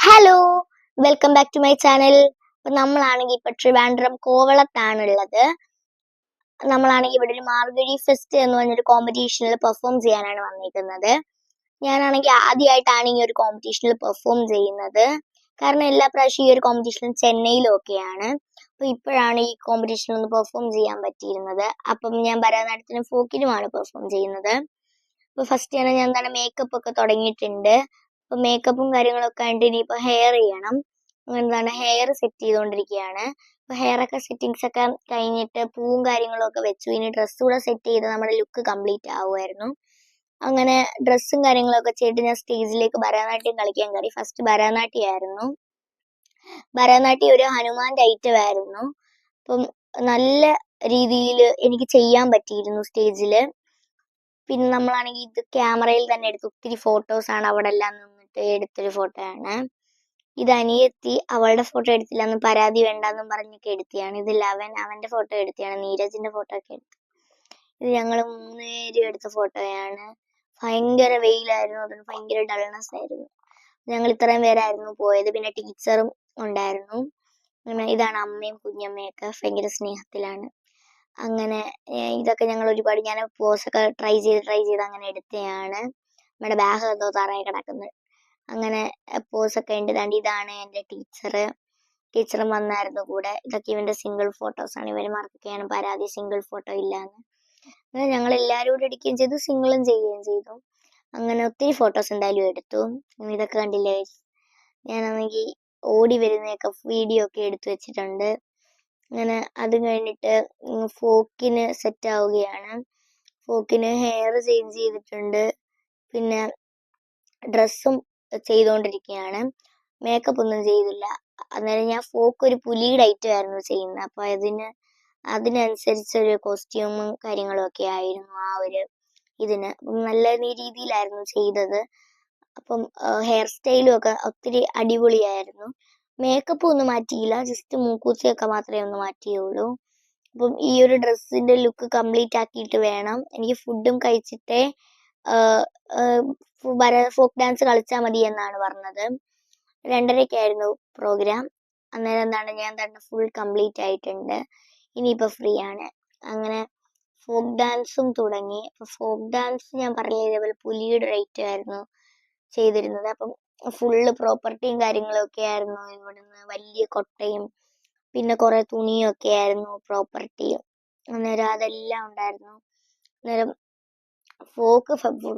Hello welcome back to my channel ഇപ്പൊ നമ്മളാണെങ്കിൽ ഇപ്പൊ ട്രിവാൻഡ്രം കോവളത്താണുള്ളത്. നമ്മളാണെങ്കിൽ ഇവിടെ ഒരു മാർഗഴി ഫെസ്റ്റ് എന്ന് പറഞ്ഞൊരു കോമ്പറ്റീഷനിൽ പെർഫോം ചെയ്യാനാണ് വന്നിരിക്കുന്നത്. ഞാനാണെങ്കിൽ ആദ്യമായിട്ടാണ് ഈ ഒരു കോമ്പറ്റീഷനിൽ പെർഫോം ചെയ്യുന്നത്. കാരണം എല്ലാ പ്രാവശ്യം ഈ ഒരു കോമ്പറ്റീഷനും ചെന്നൈയിലൊക്കെയാണ് അപ്പൊ ഇപ്പോഴാണ് ഈ കോമ്പറ്റീഷനിൽ ഒന്ന് പെർഫോം ചെയ്യാൻ പറ്റിയിരുന്നത്. അപ്പം ഞാൻ ഭരതനാട്യത്തിനും ഫോക്കിനുമാണ് പെർഫോം ചെയ്യുന്നത്. അപ്പൊ ഫസ്റ്റ് തന്നെ ഞാൻ എന്താണ് മേക്കപ്പ് ഒക്കെ തുടങ്ങിയിട്ടുണ്ട്. മേക്കപ്പും കാര്യങ്ങളൊക്കെ ആയിട്ട് ഇനിയിപ്പോ ഹെയർ ചെയ്യണം. എന്താണ് ഹെയർ സെറ്റ് ചെയ്തുകൊണ്ടിരിക്കുകയാണ് അപ്പൊ ഹെയർ ഒക്കെ സെറ്റിങ്സ് ഒക്കെ കഴിഞ്ഞിട്ട് പൂവും കാര്യങ്ങളും ഒക്കെ വെച്ചു. ഇനി ഡ്രസ്സ് കൂടെ സെറ്റ് ചെയ്ത് നമ്മുടെ ലുക്ക് കംപ്ലീറ്റ് ആവുമായിരുന്നു. അങ്ങനെ ഡ്രസ്സും കാര്യങ്ങളൊക്കെ ചെയ്തിട്ട് ഞാൻ സ്റ്റേജിലേക്ക് ഭരതനാട്യം കളിക്കാൻ കയറി. ഫസ്റ്റ് ഭരതനാട്യം ആയിരുന്നു. ഭരതനാട്യം ഒരു ഹനുമാന്റെ ഐറ്റം ആയിരുന്നു. അപ്പം നല്ല രീതിയിൽ എനിക്ക് ചെയ്യാൻ പറ്റിയിരുന്നു സ്റ്റേജിൽ പിന്നെ നമ്മളാണെങ്കിൽ ഇത് ക്യാമറയിൽ തന്നെ എടുത്ത് ഒത്തിരി ഫോട്ടോസ് ആണ് അവിടെ എല്ലാം നിന്നിട്ട് എടുത്തൊരു ഫോട്ടോ ആണ് ഇത് അനിയത്തി അവളുടെ ഫോട്ടോ എടുത്തില്ല എന്ന് പരാതി വേണ്ടെന്നും പറഞ്ഞൊക്കെ എടുത്തിയാണ് ഇത് ലവൻ അവന്റെ ഫോട്ടോ എടുത്തിയാണ് നീരജിന്റെ ഫോട്ടോ ഒക്കെ എടുത്തു. ഇത് ഞങ്ങൾ മൂന്നുപേരും എടുത്ത ഫോട്ടോയാണ്. ഭയങ്കര വെയിലായിരുന്നു അതുകൊണ്ട് ഭയങ്കര ഡൾനെസ് ആയിരുന്നു. ഞങ്ങൾ ഇത്രയും പേരായിരുന്നു പോയത് പിന്നെ ടീച്ചറും ഉണ്ടായിരുന്നു. ഇതാണ് അമ്മയും കുഞ്ഞമ്മയൊക്കെ ഭയങ്കര സ്നേഹത്തിലാണ്. അങ്ങനെ ഇതൊക്കെ ഞങ്ങൾ ഒരുപാട് ഞാൻ പോസൊക്കെ ട്രൈ ചെയ്ത് ട്രൈ ചെയ്ത് അങ്ങനെ എടുത്തതാണ് നമ്മുടെ ബാഗ് എന്തോ തറയിൽ കിടക്കുന്നത് അങ്ങനെ പോസ് ഒക്കെ ഉണ്ട്. ദാണ്ട് ഇതാണ് എന്റെ ടീച്ചർ ടീച്ചറും വന്നായിരുന്നു കൂടെ. ഇതൊക്കെ ഇവന്റെ സിംഗിൾ ഫോട്ടോസ് ആണ്. ഇവർ മാർക്കൊക്കെയാണ് പരാതി സിംഗിൾ ഫോട്ടോ ഇല്ലാന്ന്. അങ്ങനെ ഞങ്ങൾ എല്ലാവരും കൂടെ എടുക്കുകയും ചെയ്തു. സിംഗിളും ചെയ്യുകയും ചെയ്തു. അങ്ങനെ ഒത്തിരി ഫോട്ടോസ് എന്തായാലും എടുത്തു. ഇതൊക്കെ കണ്ടില്ലേ? ഞാനാണെങ്കിൽ ഓടി വരുന്നതൊക്കെ വീഡിയോ ഒക്കെ എടുത്തു വെച്ചിട്ടുണ്ട്. അങ്ങനെ അത് കഴിഞ്ഞിട്ട് ഫോക്കിന് സെറ്റ് ആവുകയാണ്. ഫോക്കിന് ഹെയർ ചേഞ്ച് ചെയ്തിട്ടുണ്ട്. പിന്നെ ഡ്രസ്സും ചെയ്തുകൊണ്ടിരിക്കുകയാണ്. മേക്കപ്പ് ഒന്നും ചെയ്തില്ല. അന്നേരം ഞാൻ ഫോക്ക് ഒരു പുലിയുടെ ഐറ്റം ആയിരുന്നു ചെയ്യുന്നത്. അപ്പോൾ അതിന് അതിനനുസരിച്ചൊരു കോസ്റ്റ്യൂമും കാര്യങ്ങളും ഒക്കെ ആയിരുന്നു ആ ഒരു ഇതിന്. നല്ല രീതിയിലായിരുന്നു ചെയ്തത്. അപ്പം ഹെയർ സ്റ്റൈലും ഒക്കെ ഒത്തിരി അടിപൊളിയായിരുന്നു. മേക്കപ്പ് ഒന്നും മാറ്റിയില്ല. ജസ്റ്റ് മൂക്കൂത്തിയൊക്കെ മാത്രമേ ഒന്ന് മാറ്റിയുള്ളൂ. അപ്പം ഈ ഒരു ഡ്രസ്സിന്റെ ലുക്ക് കംപ്ലീറ്റ് ആക്കിയിട്ട് വേണം. എനിക്ക് ഫുഡും കഴിച്ചിട്ടേ ഫോക്ക് ഡാൻസ് കളിച്ചാൽ മതി എന്നാണ് പറഞ്ഞത്. രണ്ടരയ്ക്കായിരുന്നു പ്രോഗ്രാം അന്നേരം എന്താണ് ഞാൻ തന്നെ ഫുൾ കംപ്ലീറ്റ് ആയിട്ടുണ്ട്. ഇനിയിപ്പോൾ ഫ്രീ ആണ്. അങ്ങനെ ഫോക്ക് ഡാൻസും തുടങ്ങി. അപ്പോൾ ഫോക്ക് ഡാൻസ് ഞാൻ പറഞ്ഞ ഇതേപോലെ പുലിയുടെ റേറ്റ് ആയിരുന്നു ചെയ്തിരുന്നത്. അപ്പം ഫുള്ള് പ്രോപ്പർട്ടിയും കാര്യങ്ങളൊക്കെ ആയിരുന്നു ഇവിടുന്ന്. വലിയ കൊട്ടയും പിന്നെ കുറേ തുണിയും ഒക്കെ ആയിരുന്നു പ്രോപ്പർട്ടി അന്നേരം അതെല്ലാം ഉണ്ടായിരുന്നു. അന്നേരം ഫോക്ക്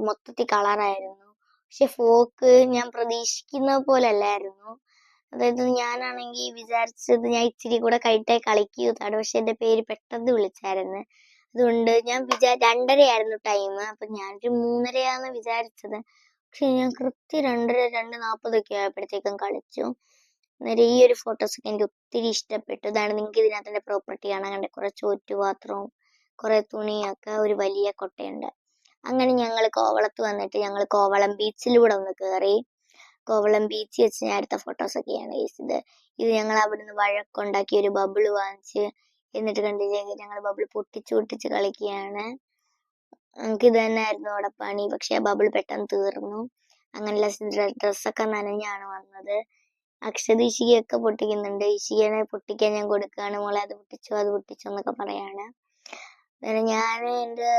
മൊത്തത്തിൽ കളറായിരുന്നു. പക്ഷെ ഫോക്ക് ഞാൻ പ്രതീക്ഷിക്കുന്ന പോലെ അല്ലായിരുന്നു അതായത് ഞാനാണെങ്കിൽ വിചാരിച്ചത് ഞാൻ ഇച്ചിരി കൂടെ കഴിട്ടേ കളിക്കുന്നതാണ് പക്ഷെ എന്റെ പേര് പെട്ടെന്ന് വിളിച്ചായിരുന്നു. അതുകൊണ്ട് ഞാൻ വിചാ രണ്ടരയായിരുന്നു ടൈം. അപ്പൊ ഞാനൊരു മൂന്നരയാന്ന് വിചാരിച്ചത്. പക്ഷെ ഞാൻ കൃത്യം രണ്ടര രണ്ട് നാൽപ്പതൊക്കെ ആയപ്പോഴത്തേക്കും കളിച്ചു. അന്നേരം ഈ ഒരു ഫോട്ടോസ് ഒക്കെ എനിക്ക് ഒത്തിരി ഇഷ്ടപ്പെട്ടു. ഇതാണ് നിങ്ങൾക്ക് ഇതിനകത്തിന്റെ പ്രോപ്പർട്ടി കാണാൻ കണ്ടെ കുറെ ചോറ്റുപാത്രവും കുറെ തുണിയൊക്കെ ഒരു വലിയ കൊട്ടയുണ്ട്. അങ്ങനെ ഞങ്ങൾ കോവളത്ത് വന്നിട്ട് ഞങ്ങൾ കോവളം ബീച്ചിലൂടെ ഒന്ന് കയറി കോവളം ബീച്ച് വെച്ച് ഞാൻ എടുത്ത ഫോട്ടോസ് ഒക്കെയാണ് ഇത് ഞങ്ങൾ അവിടുന്ന് വഴക്കുണ്ടാക്കി ഒരു ബബിൾ വാങ്ങിച്ച് എന്നിട്ട് കണ്ടില്ലേ ഞങ്ങൾ ബബിൾ പൊട്ടിച്ചു പൊട്ടിച്ച് കളിക്കുകയാണ്. നമുക്ക് ഇത് തന്നെയായിരുന്നു അവിടെ പണി പക്ഷെ ബബിൾ പെട്ടെന്ന് തീർന്നു. അങ്ങനെ ഡ്രസ്സൊക്കെ നനഞ്ഞാണ് വന്നത്. അക്ഷത ഇഷികയൊക്കെ പൊട്ടിക്കുന്നുണ്ട്. ഇഷികനെ പൊട്ടിക്കാൻ ഞാൻ കൊടുക്കുകയാണ്. മോളെ അത് പൊട്ടിച്ചോ അത് പൊട്ടിച്ചോ എന്നൊക്കെ പറയാണ്. അങ്ങനെ ഞാൻ എന്റെ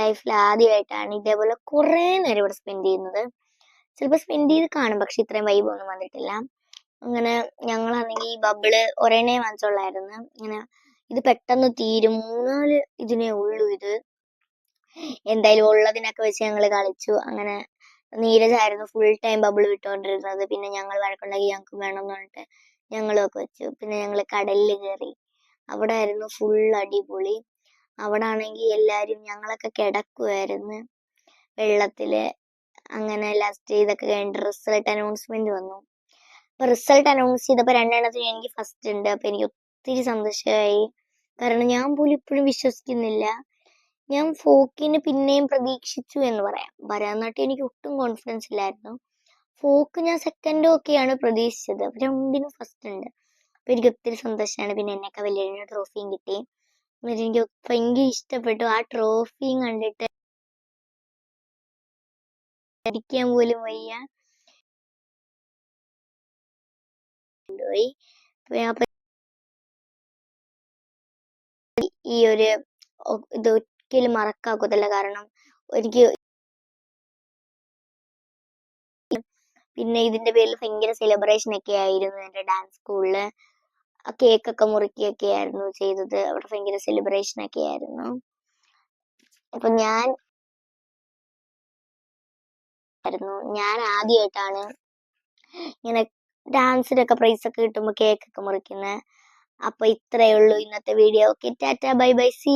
ലൈഫിൽ ആദ്യമായിട്ടാണ് ഇതേപോലെ കുറേ നേരം ഇവിടെ സ്പെൻഡ് ചെയ്യുന്നത്. ചിലപ്പോൾ സ്പെൻഡ് ചെയ്ത് കാണും പക്ഷെ ഇത്രയും വൈബ് ഒന്നും വന്നിട്ടില്ല. അങ്ങനെ ഞങ്ങളാണെങ്കിൽ ഈ ബബിൾ ഒരേനെ വാങ്ങിച്ചോളായിരുന്നു. ഇങ്ങനെ ഇത് പെട്ടെന്ന് തീരും മൂന്നാൽ ഇതിനേ ഉള്ളൂ ഇത്. എന്തായാലും ഉള്ളതിനൊക്കെ വെച്ച് ഞങ്ങൾ കളിച്ചു. അങ്ങനെ നീരജായിരുന്നു ഫുൾ ടൈം ബബിൾ വിട്ടുകൊണ്ടിരുന്നത് പിന്നെ ഞങ്ങൾ വഴക്കുണ്ടാക്കി ഞങ്ങൾക്ക് വേണം എന്ന് പറഞ്ഞിട്ട് ഞങ്ങളും ഒക്കെ വെച്ചു. പിന്നെ ഞങ്ങൾ കടലിൽ കയറി അവിടെ ആയിരുന്നു ഫുൾ അടിപൊളി. അവിടെ എല്ലാവരും ഞങ്ങളൊക്കെ കിടക്കുമായിരുന്നു വെള്ളത്തിൽ അങ്ങനെ ലാസ്റ്റ് ഇതൊക്കെ കഴിഞ്ഞിട്ട് റിസൾട്ട് അനൗൺസ്മെന്റ് വന്നു. അപ്പൊ റിസൾട്ട് അനൗൺസ് ചെയ്തപ്പോ രണ്ടെണ്ണത്തിന് എനിക്ക് ഫസ്റ്റ് ഉണ്ട്. അപ്പൊ എനിക്ക് ഒത്തിരി സന്തോഷമായി. കാരണം ഞാൻ പോലും ഇപ്പോഴും വിശ്വസിക്കുന്നില്ല. ഞാൻ ഫോക്കിന് പിന്നെയും പ്രതീക്ഷിച്ചു എന്ന് പറയാം. ഭരതനാട്യം എനിക്ക് ഒട്ടും കോൺഫിഡൻസ് ഇല്ലായിരുന്നു. ഫോക്ക് ഞാൻ സെക്കൻഡും ഒക്കെയാണ് പ്രതീക്ഷിച്ചത്. രണ്ടിനും ഫസ്റ്റ് ഉണ്ട്. അപ്പൊ എനിക്ക് ഒത്തിരി സന്തോഷമാണ്. പിന്നെ എന്നെയൊക്കെ വലിയ ട്രോഫിയും കിട്ടി. എനിക്ക് ഭയങ്കര ഇഷ്ടപ്പെട്ടു. ആ ട്രോഫിയും കണ്ടിട്ട് അടിക്കാൻ പോലും വയ്യ. പോയി ഈ ഒരു ഇത് ഒരിക്കലും മറക്കാക്കത്തില്ല. കാരണം എനിക്ക് പിന്നെ ഇതിന്റെ പേരിൽ ഭയങ്കര സെലിബ്രേഷൻ ഒക്കെ ആയിരുന്നു എന്റെ ഡാൻസ് സ്കൂളിൽ കേക്ക് ഒക്കെ മുറിക്കുകയൊക്കെ ആയിരുന്നു ചെയ്തത്. അവിടെ ഭയങ്കര സെലിബ്രേഷൻ ഒക്കെ ആയിരുന്നു അപ്പൊ ഞാൻ ആയിരുന്നു. ഞാൻ ആദ്യമായിട്ടാണ് ഇങ്ങനെ ഡാൻസിനൊക്കെ പ്രൈസ് ഒക്കെ കിട്ടുമ്പോൾ കേക്ക് ഒക്കെ മുറിക്കുന്നത് അപ്പൊ ഇത്രയേ ഉള്ളൂ ഇന്നത്തെ video okay tata bye bye see